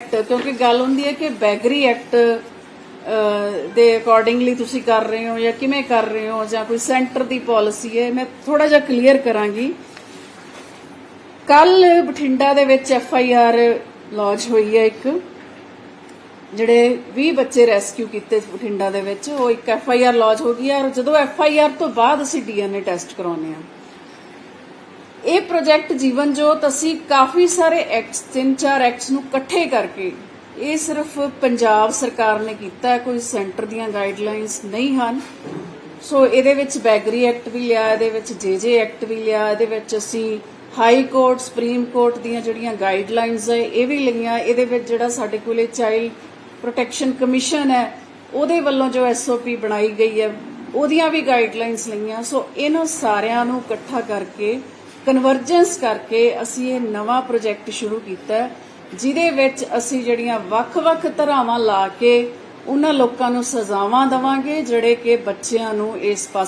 Act ਕਿਉਂਕਿ ਗੱਲ ਹੁੰਦੀ ਹੈ ਕਿ ਬੈਗਰੀ ਐਕਟ ਦੇ ਅਕੋਰਡਿੰਗਲੀ ਤੁਸੀਂ ਕਰ ਰਹੇ ਹੋ ਜਾਂ ਕਿਵੇਂ ਕਰ ਰਹੇ ਹੋ ਜਾਂ ਕੋਈ ਸੈਂਟਰ ਦੀ ਪਾਲਿਸੀ ਹੈ, ਮੈਂ ਥੋੜਾ ਜਿਹਾ ਕਲੀਅਰ ਕਰਾਂਗੀ। ਕੱਲ ਬਠਿੰਡਾ ਦੇ ਵਿੱਚ ਐਫ ਆਈ ਆਰ ਲੌਂਚ ਹੋਈ ਹੈ ਇੱਕ, ਜਿਹੜੇ 20 ਬੱਚੇ ਰੈਸਕਿਊ ਕੀਤੇ ਬਠਿੰਡਾ ਦੇ ਵਿੱਚ, ਉਹ ਇੱਕ ਐਫ ਆਈ ਆਰ ਲੌਂਚ ਹੋ ਗਈ ਹੈ ਔਰ ਜਦੋਂ ਐਫ ਆਈ ਆਰ ਤੋਂ ਬਾਅਦ ਅਸੀਂ ਡੀ ਐਨ ਏ ਟੈਸਟ ਕਰਾਉਂਦੇ ਆ ਇਹ ਪ੍ਰੋਜੈਕਟ ਜੀਵਨ ਜੋਤ ਅਸੀਂ ਕਾਫੀ ਸਾਰੇ ਐਕਟਸ, ਤਿੰਨ ਚਾਰ ਐਕਟਸ ਨੂੰ ਇਕੱਠੇ ਕਰਕੇ, ਇਹ ਸਿਰਫ ਪੰਜਾਬ ਸਰਕਾਰ ਨੇ ਕੀਤਾ ਹੈ, ਕੋਈ ਸੈਂਟਰ ਦੀਆਂ ਗਾਈਡਲਾਈਨਸ ਨਹੀਂ ਹਨ। ਸੋ ਇਹਦੇ ਵਿੱਚ ਬੈਗਰੀ ਐਕਟ ਵੀ ਲਿਆ, ਇਹਦੇ ਵਿੱਚ ਜੇਜੇ ਐਕਟ ਵੀ ਲਿਆ, ਇਹਦੇ ਵਿੱਚ ਅਸੀਂ ਹਾਈ ਕੋਰਟ, ਸੁਪਰੀਮ ਕੋਰਟ ਦੀਆਂ ਜਿਹੜੀਆਂ ਗਾਈਡਲਾਈਨਸ ਹੈ, ਇਹ ਵੀ ਲਈਆਂ। ਇਹਦੇ ਵਿੱਚ ਜਿਹੜਾ ਸਾਡੇ ਕੋਲੇ ਚਾਈਲਡ ਪ੍ਰੋਟੈਕਸ਼ਨ ਕਮਿਸ਼ਨ ਹੈ, ਉਹਦੇ ਵੱਲੋਂ ਜੋ ਐਸਓਪੀ ਬਣਾਈ ਗਈ ਹੈ, ਉਹਦੀਆਂ ਵੀ ਗਾਈਡਲਾਈਨਸ ਲਈਆਂ। ਸੋ ਇਹਨਾਂ ਸਾਰਿਆਂ ਨੂੰ ਇਕੱਠਾ ਕਰਕੇ ਕਨਵਰਜੈਂਸ ਕਰਕੇ ਅਸੀਂ ਇਹ ਨਵਾਂ ਪ੍ਰੋਜੈਕਟ ਸ਼ੁਰੂ ਕੀਤਾ ਜਿਹਦੇ ਵਿੱਚ ਅਸੀਂ ਜਿਹੜੀਆਂ ਵੱਖ-ਵੱਖ ਧਰਾਵਾਂ ਲਾ ਕੇ ਉਹਨਾਂ ਲੋਕਾਂ ਨੂੰ ਸਜ਼ਾਵਾਂ ਦਵਾਂਗੇ, ਜਿਹੜੇ ਕਿ ਬੱਚਿਆਂ ਨੂੰ ਇਸ ਪਾਸੇ